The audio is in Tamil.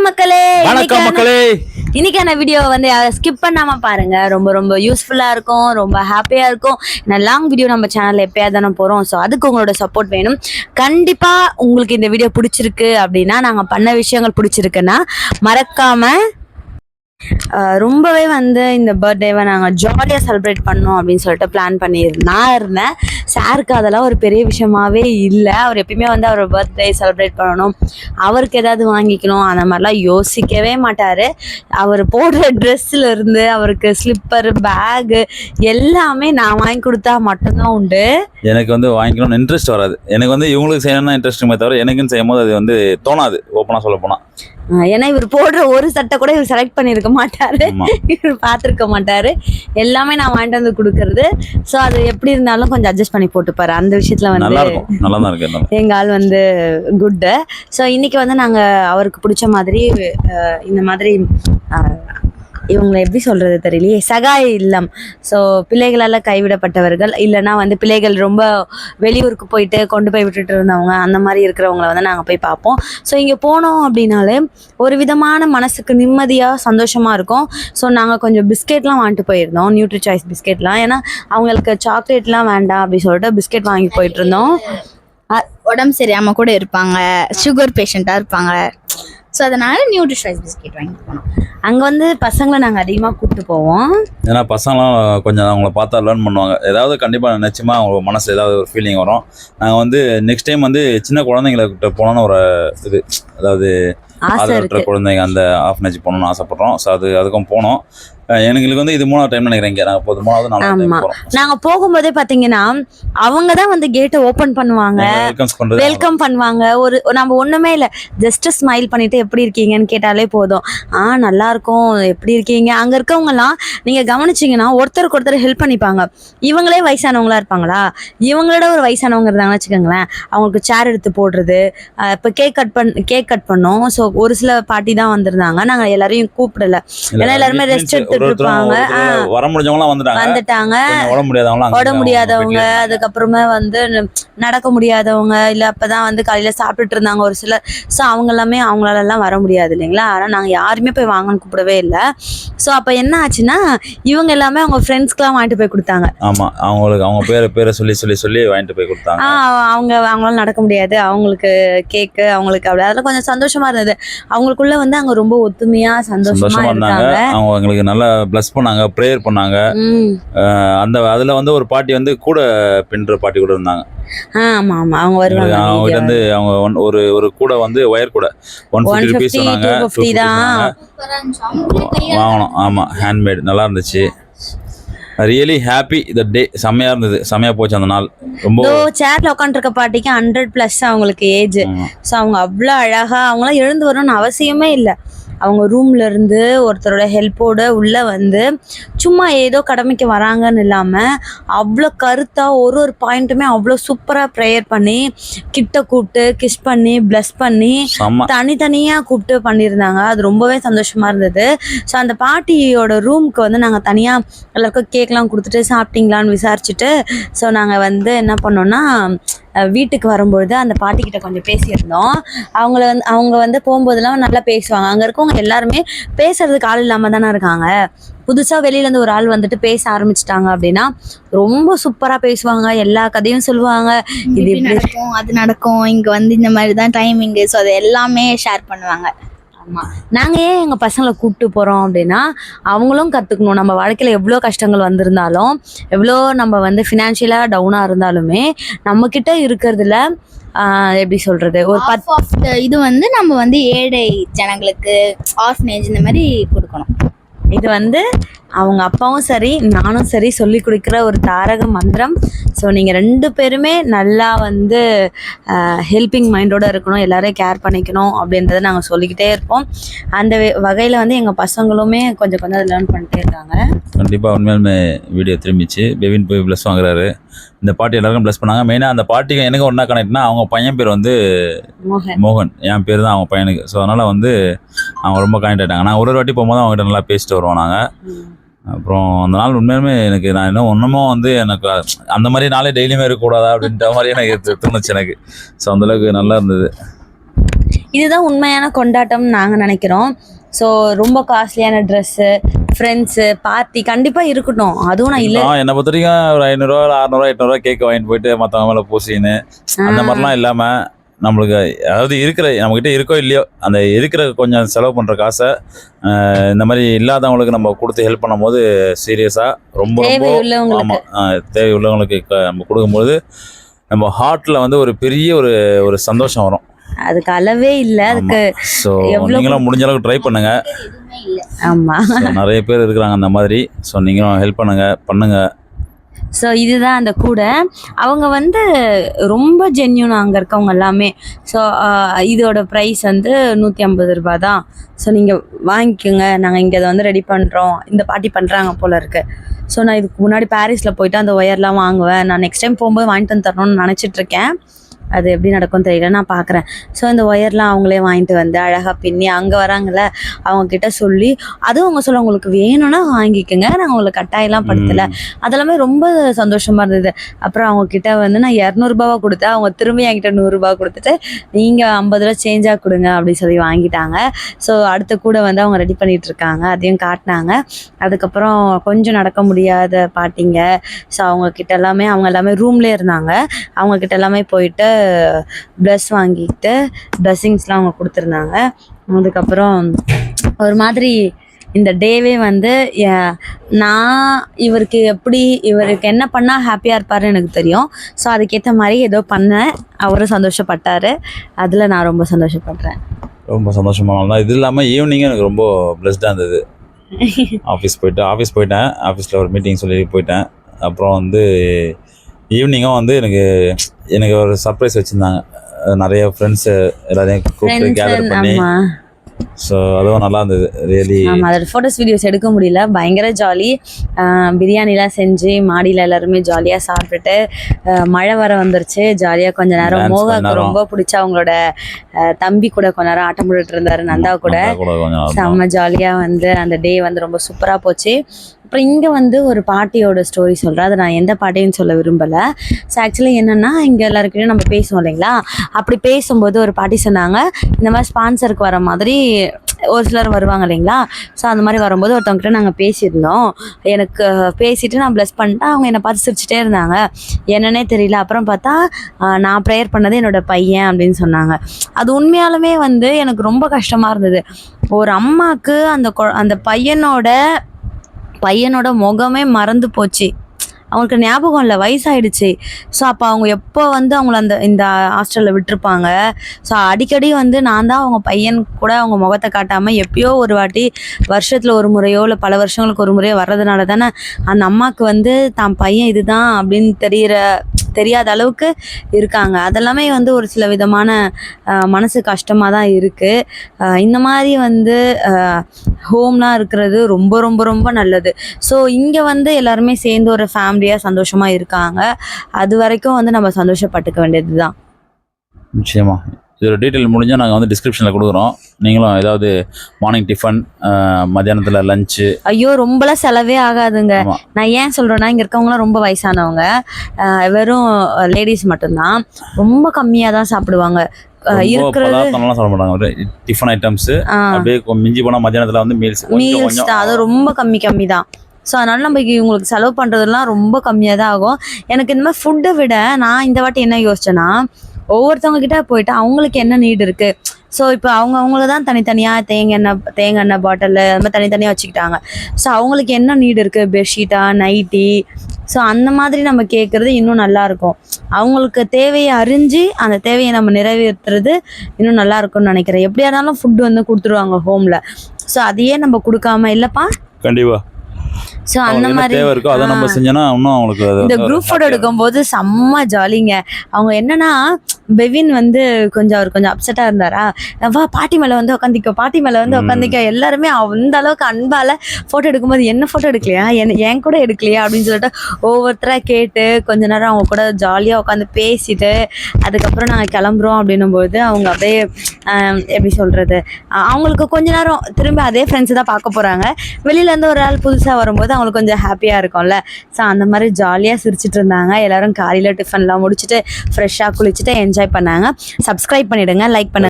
வணக்கம் மக்களே வணக்கம் மக்களே. இன்னைக்கான வீடியோ வந்து ஸ்கிப் பண்ணாம பாருங்க. ரொம்ப ரொம்ப யூஸ்ஃபுல்லா இருக்கும் ரொம்ப ஹாப்பியா இருக்கும். லாங் வீடியோ நம்ம சேனல்ல எப்பயாவது தானே போறோம். ஸோ அதுக்கு உங்களோட சப்போர்ட் வேணும். கண்டிப்பா உங்களுக்கு இந்த வீடியோ பிடிச்சிருக்கு அப்படின்னா நாங்க பண்ண விஷயங்கள் பிடிச்சிருக்குன்னா மறக்காம ரொம்பவே வந்து இந்த பர்த்டேவை நாங்கள் ஜாலியாக செலிப்ரேட் பண்ணோம் அப்படின்னு சொல்லிட்டு பிளான் பண்ணி நான் இருந்தேன். சாருக்கு அதெல்லாம் ஒரு பெரிய விஷயமாவே இல்லை. அவர் எப்பயுமே வந்து அவர் பர்த்டே செலிப்ரேட் பண்ணணும். அவருக்கு ஏதாவது வாங்கிக்கணும். அந்த மாதிரிலாம் யோசிக்கவே மாட்டார். அவர் போடுற ட்ரெஸ்ஸில் இருந்து அவருக்கு ஸ்லிப்பர் பேகு எல்லாமே நான் வாங்கி கொடுத்தா மட்டும்தான் உண்டு. எனக்கு வந்து வாங்கிக்கணும்னு இன்ட்ரெஸ்ட் வராது. எனக்கு வந்து இவங்களுக்கு செய்யணும்னா இன்ட்ரெஸ்ட்டுமே தவிர எனக்குன்னு செய்யும் போது அது வந்து தோணாது. ஓப்பனாக சொல்ல போனால் ஏன்னா இவர் போடுற ஒரு சட்டை கூட இவர் செலக்ட் பண்ணியிருக்க மாட்டாரு. இவர் பார்த்துருக்க மாட்டாரு. எல்லாமே நான் வாங்கிட்டு வந்து கொடுக்கறது. ஸோ அது எப்படி இருந்தாலும் கொஞ்சம் அட்ஜஸ்ட் பண்ணி போட்டுப்பாரு. அந்த விஷயத்துல வந்து எங்க ஆள் வந்து குட்டு ஸோ இன்னைக்கு வந்து நாங்க அவருக்கு பிடிச்ச மாதிரி இந்த மாதிரி இவங்களை எப்படி சொல்கிறது தெரியலையே? சகாய இல்லம். ஸோ பிள்ளைகளால் கைவிடப்பட்டவர்கள். இல்லைன்னா வந்து பிள்ளைகள் ரொம்ப வெளியூருக்கு போயிட்டு கொண்டு போய் விட்டுட்டு இருந்தவங்க அந்த மாதிரி இருக்கிறவங்கள வந்து நாங்கள் போய் பார்ப்போம். ஸோ இங்கே போனோம் அப்படின்னாலே ஒரு விதமான மனசுக்கு நிம்மதியாக சந்தோஷமாக இருக்கும். ஸோ நாங்கள் கொஞ்சம் பிஸ்கெட்லாம் வாங்கிட்டு போயிருந்தோம். நியூட்ரி சாய்ஸ் பிஸ்கெட்லாம். ஏன்னா அவங்களுக்கு சாக்லேட்லாம் வேண்டாம் அப்படின்னு சொல்லிட்டு பிஸ்கெட் வாங்கி போயிட்டு இருந்தோம். உடம்பு சரியாம கூட இருப்பாங்க. சுகர் பேஷண்ட்டாக இருப்பாங்க. ஸோ அதனால நியூட்ரிஷைஸ் பிஸ்கெட் வாங்கி போனோம். அங்கே வந்து பசங்களை நாங்கள் அதிகமாக கூப்பிட்டு போவோம். ஏன்னா பசங்களாம் கொஞ்சம் அவங்கள பார்த்தா லேர்ன் பண்ணுவாங்க. ஏதாவது கண்டிப்பாக நிச்சயமாக அவங்க மனசு ஏதாவது ஒரு ஃபீலிங் வரும். நாங்கள் வந்து நெக்ஸ்ட் டைம் வந்து சின்ன குழந்தைங்கள்கிட்ட போனோன்னு ஒரு இது அதாவது ஆதரவற்ற குழந்தைங்க அந்த ஆஃப்னேஜ் போகணும்னு ஆசைப்பட்றோம். ஸோ அது அதுக்கும் போனோம். எங்களுக்கு வந்து இது மூணாவது டைம் நினைக்கிறேன் இங்கே. நாங்கள் போது மூணாவது நாலாவது டைம் நாங்க போகும்போதே பாத்தீங்கன்னா அவங்க தான் வந்து கேட்டை ஓபன் பண்ணுவாங்க. வெல்கம் பண்ணுவாங்க. ஒரு நம்ம ஒண்ணுமே இல்ல. ஜஸ்ட் ஸ்மைல் பண்ணிட்டு எப்படி இருக்கீங்கன்னு கேட்டாலே போதும். ஆ நல்லா இருக்கும். எப்படி இருக்கீங்க? அங்க இருக்கவங்க எல்லாம் நீங்க கவனிச்சீங்கன்னா ஒருத்தருக்கு ஒருத்தர் ஹெல்ப் பண்ணிப்பாங்க. இவங்களே வயசானவங்களா இருப்பாங்களா? இவங்களோட ஒரு வயசானவங்க இருந்தாங்கன்னு வச்சுக்கோங்களேன். அவங்களுக்கு சேர் எடுத்து போடுறது. இப்ப கேக் கட் பண் கேக் கட் பண்ணோம். ஸோ ஒரு சில பாட்டி தான் வந்திருந்தாங்க. நாங்க எல்லாரையும் கூப்பிடல. ஏன்னா எல்லாருமே ரெஸ்ட் எடுத்துட்டு இருப்பாங்க வர முடிஞ்சவங்களாம் வந்துட்டாங்க. வந்துட்டாங்க. உடம்பு முடியாதவங்க. அதுக்கப்புறமா வந்து நடக்க முடியாதவங்க இல்ல அப்பதான் வந்து காலையில சாப்பிட்டுட்டு இருந்தாங்க ஒரு சிலர் ஸோ அவங்க எல்லாமே அவங்களால எல்லாம் வர முடியாது இல்லைங்களா? ஆனா நாங்க யாருமே போய் வாங்கன்னு கூப்பிடவே இல்லை. ஸோ அப்ப என்ன ஆச்சுன்னா இவங்க எல்லாமே அவங்க ஃப்ரெண்ட்ஸ்க்குலாம் வாங்கிட்டு போய் கொடுத்தாங்க. ஆமா அவங்களுக்கு அவங்க பேரை பேரை சொல்லி சொல்லி சொல்லி வாங்கிட்டு போய் கொடுத்தாங்க. அவங்க அவங்களால நடக்க முடியாது. அவங்களுக்கு கேக்கு அவங்களுக்கு அப்படி அதெல்லாம் கொஞ்சம் சந்தோஷமா இருந்தது. அவங்களுக்குள்ள வந்து அங்க ரொம்ப ஒத்துமையா சந்தோஷமா இருந்தாங்க. இருக்காங்க அவங்க எங்களுக்கு நல்லா ப்ளஸ் பண்ணாங்க ப்ரேயர் பண்ணாங்க. அந்த அதுல வந்து ஒரு பாட்டி வந்து கூட பின்ற பாட்டி கூட இருந்தாங்க. ஆ, ஆமா ஆமா. அவங்க வருவாங்க அவங்க இருந்து அவங்க ஒரு ஒரு கூட வந்து ஒயர் கூட. One one fifty rupees fifty சொன்னாங்க. தான். வாங்கணும். ஆமா ஹேண்ட்மேட் நல்லா இருந்துச்சு. ரியலி ஹாப்பி த டே செம்மையா இருந்தது. செம்மையா போச்சு அந்த நாள். ரொம்ப சேர்ல உட்காந்துருக்க பாட்டிக்கு ஹண்ட்ரட் பிளஸ் அவங்களுக்கு ஏஜ். ஸோ அவங்க அவ்வளோ அழகா அவங்களாம் எழுந்து வரணும்னு அவசியமே இல்லை. அவங்க ரூம்ல இருந்து ஒருத்தரோட ஹெல்ப்போட உள்ள வந்து சும்மா ஏதோ கடமைக்கு வராங்கன்னு இல்லாம அவ்வளோ கருத்தா ஒரு ஒரு பாயிண்ட்டுமே அவ்வளோ சூப்பரா ப்ரேயர் பண்ணி கிட்ட கூப்பிட்டு கிஸ் பண்ணி ப்ளஸ் பண்ணி செம்ம தனித்தனியா கூப்பிட்டு பண்ணியிருந்தாங்க. அது ரொம்பவே சந்தோஷமா இருந்தது. ஸோ அந்த பாட்டியோட ரூமுக்கு வந்து நாங்கள் தனியா எல்லாருக்கும் கேக்லாம் கொடுத்துட்டு சாப்பிட்டீங்களான்னு விசாரிச்சுட்டு ஸோ நாங்கள் வந்து என்ன பண்ணோம்னா அஹ் வீட்டுக்கு வரும்பொழுது அந்த பாட்டிக்கிட்ட கொஞ்சம் பேசியிருந்தோம். அவங்கள வந்து அவங்க வந்து போகும்போதெல்லாம் நல்லா பேசுவாங்க. அங்கே இருக்கவங்க எல்லாருமே பேசுறதுக்கு ஆள் இல்லாமல் தானே இருக்காங்க. புதுசாக வெளியிலேருந்து ஒரு ஆள் வந்துட்டு பேச ஆரம்பிச்சிட்டாங்க அப்படின்னா ரொம்ப சூப்பராக பேசுவாங்க. எல்லா கதையும் சொல்லுவாங்க. இது இப்படி நடக்கும் அது நடக்கும் இங்க வந்து இந்த மாதிரி தான் டைமிங்கு ஸோ அது எல்லாமே ஷேர் பண்ணுவாங்க. ஆமா. நாங்க ஏன் எங்க பசங்களை கூப்பிட்டு போறோம் அப்படின்னா அவங்களும் கத்துக்கணும். நம்ம வாழ்க்கையில எவ்வளோ கஷ்டங்கள் வந்திருந்தாலும் எவ்வளோ நம்ம வந்து ஃபினான்ஷியலா டவுனா இருந்தாலுமே நம்ம கிட்ட இருக்கிறதுல எப்படி சொல்றது ஒரு பத் இது வந்து நம்ம வந்து ஏழை ஜனங்களுக்கு ஆர்ஃபனேஜ் இந்த மாதிரி கொடுக்கணும். இது வந்து அவங்க அப்பாவும் சரி நானும் சரி சொல்லி கொடுக்குற ஒரு தாரக மந்திரம். ஸோ நீங்கள் ரெண்டு பேருமே நல்லா வந்து ஹெல்பிங் மைண்டோடு இருக்கணும் எல்லோரையும் கேர் பண்ணிக்கணும் அப்படின்றத நாங்கள் சொல்லிக்கிட்டே இருப்போம். அந்த வகையில் வந்து எங்கள் பசங்களுமே கொஞ்சம் கொஞ்சம் லேர்ன் பண்ணிட்டே இருக்காங்க. கண்டிப்பாக உண்மையாலுமே வீடியோ திரும்பிச்சு. பெவின் போய் ப்ளஸ் வாங்குறாரு. இந்த பாட்டி எல்லாருக்கும் ப்ளஸ் பண்ணாங்க. மெயினாக அந்த பாட்டிக்கு எனக்கு ஒன்றா கனெக்ட்னா அவங்க பையன் பேர் வந்து மோகன். என் பேர் தான் அவங்க பையனுக்கு. ஸோ அதனால் வந்து அவங்க ரொம்ப கனெக்ட் ஆகிட்டாங்க நான் ஒரு ஒரு வாட்டி போகும்போது அவங்ககிட்ட நல்லா பேசிட்டு வருவோம் நாங்கள் அப்புறம் அந்த நாள் உண்மையுமே எனக்கு நான் இன்னும் ஒன்றுமும் வந்து எனக்கு அந்த மாதிரி நாளே டெய்லியுமே இருக்கக்கூடாதா அப்படின்ற மாதிரி எனக்கு தோணுச்சு எனக்கு. ஸோ அந்தளவுக்கு நல்லா இருந்தது. இதுதான் உண்மையான கொண்டாட்டம்னு நாங்கள் நினைக்கிறோம். ஸோ ரொம்ப காஸ்ட்லியான ட்ரெஸ்ஸு ஃப்ரெண்ட்ஸு பார்ட்டி கண்டிப்பாக இருக்கட்டும். அதுவும் நான் இல்லை என்னை பொறுத்த வரைக்கும் ஒரு ஐநூறுரூவா அறநூறுவா எட்நூறுவா கேக் வாங்கிட்டு போயிட்டு மற்றவங்க மேலே பூசின்னு அந்த மாதிரிலாம் இல்லாமல் நம்மளுக்கு அதாவது இருக்கிற நம்மக்கிட்ட இருக்கோ இல்லையோ அந்த இருக்கிற கொஞ்சம் செலவு பண்ணுற காசை இந்த மாதிரி இல்லாதவங்களுக்கு நம்ம கொடுத்து ஹெல்ப் பண்ணும்போது சீரியஸாக ரொம்ப ரொம்ப ஆமாம் தேவை உள்ளவங்களுக்கு நம்ம கொடுக்கும்போது நம்ம ஹார்ட்டில் வந்து ஒரு பெரிய ஒரு ஒரு சந்தோஷம் வரும். அதுக்கு அளவே இல்லை. அதுக்கு நீங்களும் முடிஞ்ச அளவுக்கு ட்ரை பண்ணுங்க. ஆமாம் நிறைய பேர் இருக்கிறாங்க அந்த மாதிரி. ஸோ நீங்களும் ஹெல்ப் பண்ணுங்க பண்ணுங்க. ஸோ இதுதான் அந்த கூடை. அவங்க வந்து ரொம்ப ஜென்யூன் அங்கே இருக்கவங்க எல்லாமே. ஸோ இதோட ப்ரைஸ் வந்து நூற்றி ஐம்பது ரூபா தான் ஸோ நீங்கள் வாங்கிக்கோங்க. நாங்கள் இங்கே அதை வந்து ரெடி பண்ணுறோம் இந்த பாட்டி பண்ணுறாங்க போல இருக்கு. ஸோ நான் இதுக்கு முன்னாடி பாரிஸில் போயிட்டு அந்த ஒயர்லாம் வாங்குவேன். நான் நெக்ஸ்ட் டைம் போகும்போது வாங்கிட்டு வந்து தரணும்னு நினச்சிட்டு இருக்கேன். அது எப்படி நடக்கும் தெரியல நான் பார்க்குறேன். ஸோ இந்த ஒயர்லாம் அவங்களே வாங்கிட்டு வந்து அழகாக பின்னி அங்கே வராங்கல்ல அவங்க கிட்ட சொல்லி அதுவும் அவங்க சொல்ல உங்களுக்கு வேணும்னா வாங்கிக்கோங்க நாங்கள் உங்களுக்கு கட்டாயம்லாம் படுத்தலை. அதெல்லாமே ரொம்ப சந்தோஷமா இருந்தது. அப்புறம் அவங்க கிட்ட வந்து நான் இரநூறுபாவா கொடுத்தேன். அவங்க திரும்பி என்கிட்ட நூறுரூபா கொடுத்துட்டு நீங்கள் ஐம்பது ரூபா சேஞ்சாக கொடுங்க அப்படின்னு சொல்லி வாங்கிட்டாங்க. ஸோ அடுத்த கூட வந்து அவங்க ரெடி பண்ணிட்டு இருக்காங்க. அதையும் காட்டினாங்க. அதுக்கப்புறம் கொஞ்சம் நடக்க முடியாத பாட்டிங்க. ஸோ அவங்க கிட்ட எல்லாமே அவங்க எல்லாமே ரூம்லேயே இருந்தாங்க. அவங்க கிட்ட எல்லாமே போயிட்டு ப்ளஸ் வாங்கிட்டு ப்ளஸ்ஸிங்ஸ்லாம் அவங்க கொடுத்துருந்தாங்க. அதுக்கப்புறம் ஒரு மாதிரி இந்த டேவே வந்து நான் இவருக்கு எப்படி இவருக்கு என்ன பண்ணால் ஹாப்பியாக இருப்பாருன்னு எனக்கு தெரியும். ஸோ அதுக்கேற்ற மாதிரி ஏதோ பண்ணேன் அவரும் சந்தோஷப்பட்டார். அதில் நான் ரொம்ப சந்தோஷப்படுறேன். ரொம்ப சந்தோஷமான தான் இது இல்லாமல் ஈவினிங்கும் எனக்கு ரொம்ப பிளஸ்டாக இருந்தது. ஆஃபீஸ் போயிட்டு ஆஃபீஸ் போயிட்டேன். ஆஃபீஸில் ஒரு மீட்டிங் சொல்லி போயிட்டேன். அப்புறம் வந்து ஈவினிங்கும் வந்து எனக்கு எனக்கு ஒரு சர்ப்ரைஸ் வச்சுருந்தாங்க. நிறைய ஃப்ரெண்ட்ஸு எல்லாரையும் கூப்பிட்டு கேதர் பண்ணி. ஸோ அதுவும் நல்லா இருந்தது. ரியலி அதோட ஃபோட்டோஸ் வீடியோஸ் எடுக்க முடியல. பயங்கர ஜாலி பிரியாணிலாம் செஞ்சு மாடியில் எல்லாருமே ஜாலியாக சாப்பிட்டுட்டு மழை வர வந்துருச்சு. ஜாலியாக கொஞ்ச நேரம் நேரம். ரொம்ப பிடிச்ச அவங்களோட தம்பி கூட கொஞ்ச நேரம் ஆட்டம் போட்டுட்டு இருந்தாரு நந்தா கூட. செம்ம ஜாலியாக வந்து அந்த டே வந்து ரொம்ப சூப்பராக போச்சு. அப்புறம் இங்கே வந்து ஒரு பாட்டியோட ஸ்டோரி சொல்கிறேன் அதை நான் எந்த பாட்டின்னு சொல்ல விரும்பலை. ஸோ ஆக்சுவலி என்னென்னா இங்கே எல்லாருக்கிட்டையும் நம்ம பேசுவோம் இல்லைங்களா? அப்படி பேசும்போது ஒரு பாட்டி சொன்னாங்க இந்த மாதிரி ஸ்பான்சருக்கு வர மாதிரி ஒரு சிலர் வருவாங்க இல்லைங்களா? ஸோ அந்த மாதிரி வரும்போது ஒருத்தவங்ககிட்ட நாங்கள் பேசியிருந்தோம். எனக்கு பேசிட்டு நான் ப்ளஸ் பண்ணிட்டேன் அவங்க என்னை பார்த்து சிரிச்சிட்டே இருந்தாங்க. என்னன்னே தெரியல. அப்புறம் பார்த்தா நான் ப்ரேயர் பண்ணது என்னோட பையன் அப்படின்னு சொன்னாங்க. அது உண்மையாலுமே வந்து எனக்கு ரொம்ப கஷ்டமாக இருந்தது. ஒரு அம்மாவுக்கு அந்த கொ- அந்த பையனோட பையனோட முகமே மறந்து போச்சு. அவங்களுக்கு ஞாபகம் இல்லை வயசாயிடுச்சு. ஸோ அப்போ அவங்க எப்போ வந்து அவங்கள அந்த இந்த ஹாஸ்டலில் விட்டிருப்பாங்க? ஸோ அடிக்கடி வந்து நான் தான் அவங்க பையன் கூட அவங்க முகத்தை காட்டாமல் எப்பயோ ஒரு வாட்டி வருஷத்தில் ஒரு முறையோ இல்லை பல வருஷங்களுக்கு ஒரு முறையோ வர்றதுனால தானே அந்த அம்மாவுக்கு வந்து தான் பையன் இதுதான் அப்படின்னு தெரியிற தெரியாத அளவுக்கு இருக்காங்க. அதெல்லாமே வந்து ஒரு சில விதமான மனசு கஷ்டமாக தான் இருக்குது இந்த மாதிரி வந்து ஹோம்லாம் இருக்கிறது ரொம்ப ரொம்ப ரொம்ப நல்லது. ஸோ இங்கே வந்து எல்லாருமே சேர்ந்து ஒரு ஃபேமிலியாக சந்தோஷமாக இருக்காங்க. அது வரைக்கும் வந்து நம்ம சந்தோஷப்பட்டுக்க வேண்டியது தான் நிச்சயமாக இதோட டீட்டெயில் முடிஞ்சால் நாங்கள் வந்து டிஸ்கிரிப்ஷனில் கொடுக்குறோம். நீங்களும் ஏதாவது மார்னிங் டிஃபன் மத்தியானத்தில் லஞ்சு ஐயோ ரொம்பலாம் செலவே ஆகாதுங்க. நான் ஏன் சொல்கிறேன்னா இங்கே இருக்கவங்களாம் ரொம்ப வயசானவங்க. வெறும் லேடிஸ் மட்டும்தான். ரொம்ப கம்மியாக தான் சாப்பிடுவாங்க பதார்த்தம்லாம் சொல்ல மாட்டாங்க. டிஃபன் ஐட்டம்ஸ் அப்படியே மிஞ்சி போனால் மத்தியானத்தில் வந்து மீல்ஸ் மீல்ஸ் தான். அது ரொம்ப கம்மி கம்மி தான் ஸோ அதனால நம்ம இவங்களுக்கு செலவு பண்ணுறதுலாம் ரொம்ப கம்மியாக தான் ஆகும். எனக்கு இந்த மாதிரி ஃபுட்டை விட நான் இந்த வாட்டி என்ன யோசிச்சேன்னா ஒவ்வொருத்தவங்க கிட்ட போயிட்டு அவங்களுக்கு என்ன நீட் இருக்கு? ஸோ இப்போ அவங்க அவங்கள தான் தனித்தனியாக தேங்காய் எண்ணெய் தேங்காய் எண்ணெய் பாட்டில் அது மாதிரி தனித்தனியாக வச்சுக்கிட்டாங்க. ஸோ அவங்களுக்கு என்ன நீட் இருக்குது பெட்ஷீட்டா நைட்டி ஸோ அந்த மாதிரி நம்ம கேட்குறது இன்னும் நல்லா இருக்கும். அவங்களுக்கு தேவையை அறிஞ்சு அந்த தேவையை நம்ம நிறைவேற்றுறது இன்னும் நல்லா இருக்கும்னு நினைக்கிறேன். எப்படியா இருந்தாலும் ஃபுட் வந்து கொடுத்துருவாங்க ஹோமில் ஸோ அதையே நம்ம கொடுக்காம இல்லைப்பா? கண்டிப்பாக ஸோ அந்த மாதிரி தேவை இருக்கோ அதை நம்ம. செஞ்சோன்னா இன்னும் அவங்களுக்கு இந்த குரூப் ஃபோட்டோ எடுக்கும்போது செம்ம ஜாலிங்க அவங்க என்னன்னா பெவின் வந்து கொஞ்சம் அவர் கொஞ்சம் அப்செட்டா இருந்தாரா? வா பாட்டி மேல வந்து உட்காந்திக்கோ பாட்டி மேல வந்து. உட்காந்திக்கோ எல்லாருமே அந்த அளவுக்கு அன்பால போட்டோ எடுக்கும்போது என்ன போட்டோ எடுக்கலையா? என்ன என் கூட எடுக்கலையா? அப்படின்னு சொல்லிட்டு ஒவ்வொருத்தரா கேட்டு கொஞ்ச நேரம் அவங்க கூட ஜாலியா உட்காந்து பேசிட்டு அதுக்கப்புறம் நாங்கள் கிளம்புறோம் அப்படின்னும் போது அவங்க அப்படியே எப்படி சொல்றது? அஹ் அவங்களுக்கு கொஞ்ச நேரம் திரும்ப அதே ஃப்ரெண்ட்ஸ் தான் பார்க்க போறாங்க. வெளியில இருந்து ஒரு ஆள் புதுசா வரும்போது அவங்களுக்கு கொஞ்சம் ஹாப்பியா இருக்கும்ல. ஸோ அந்த மாதிரி ஜாலியா சிரிச்சிட்டு இருந்தாங்க. எல்லாரும் காலையில டிஃபன்லாம் முடிச்சுட்டு ஃப்ரெஷ்ஷாக குளிச்சுட்டு என்ஜாய் பண்ணாங்க. சப்ஸ்கிரைப் பண்ணிடுங்க லைக் பண்ணுங்க